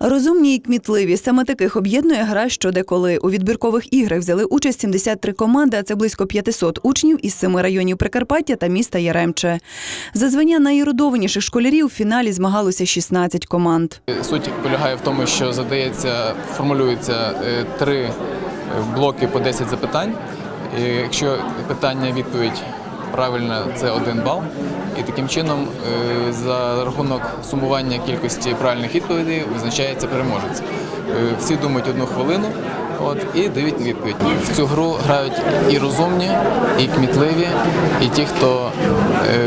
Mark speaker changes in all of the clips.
Speaker 1: Розумні і кмітливі саме таких об'єднує гра що деколи. У відбіркових іграх взяли участь 73 команди, а це близько 500 учнів із семи районів Прикарпаття та міста Яремче. За звання найерудованіших школярів в фіналі змагалося 16 команд.
Speaker 2: Суть полягає в тому, що задається, формулюється е, три е, блоки по 10 запитань. І якщо питання відповідь правильна, це один бал. І таким чином, е, за рахунок сумування кількості правильних відповідей визначається переможець. Е, Всі думають одну хвилину. От і дають відповідь. В цю гру грають і розумні, і кмітливі, і ті, хто е,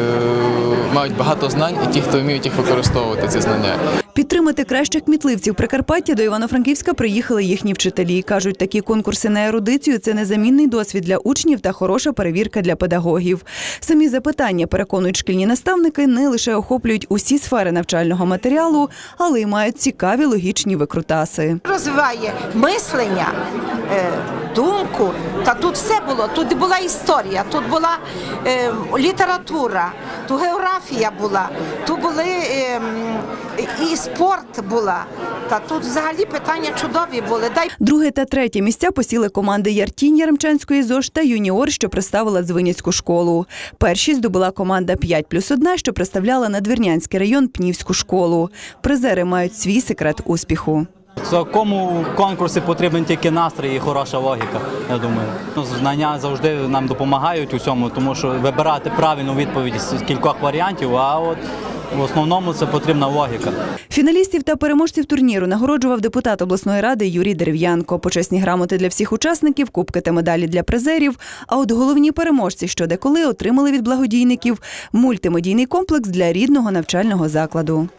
Speaker 2: мають багато знань, і ті, хто вміють їх використовувати ці знання.
Speaker 1: Підтримати кращих кмітливців Прикарпаття до Івано-Франківська приїхали їхні вчителі. Кажуть, такі конкурси на ерудицію це незамінний досвід для учнів та хороша перевірка для педагогів. Самі запитання, переконують шкільні наставники, не лише охоплюють усі сфери навчального матеріалу, але й мають цікаві логічні викрутаси.
Speaker 3: розвиває мислення, е, думку. Та тут все було. Тут була історія, тут була е, література, тут географія була, тут були е, і спорт була. Та тут взагалі питання чудові були. Дай
Speaker 1: Друге та третє місця посіли команди Яртінь Яремчанської ЗОЖ та Юніор, що представила Дзвиницьку школу. Перші здобула команда 5 плюс 1, що представляла Надвірнянський район Пнівську школу. Призери мають свій секрет успіху.
Speaker 4: В такому конкурсі потрібен тільки настрій і хороша логіка. Я думаю, ну, знання завжди нам допомагають у цьому, тому що вибирати правильну відповідь з кількох варіантів. А от в основному це потрібна логіка.
Speaker 1: Фіналістів та переможців турніру нагороджував депутат обласної ради Юрій Дерев'янко. Почесні грамоти для всіх учасників, кубки та медалі для призерів. А от головні переможці, що деколи отримали від благодійників мультимедійний комплекс для рідного навчального закладу.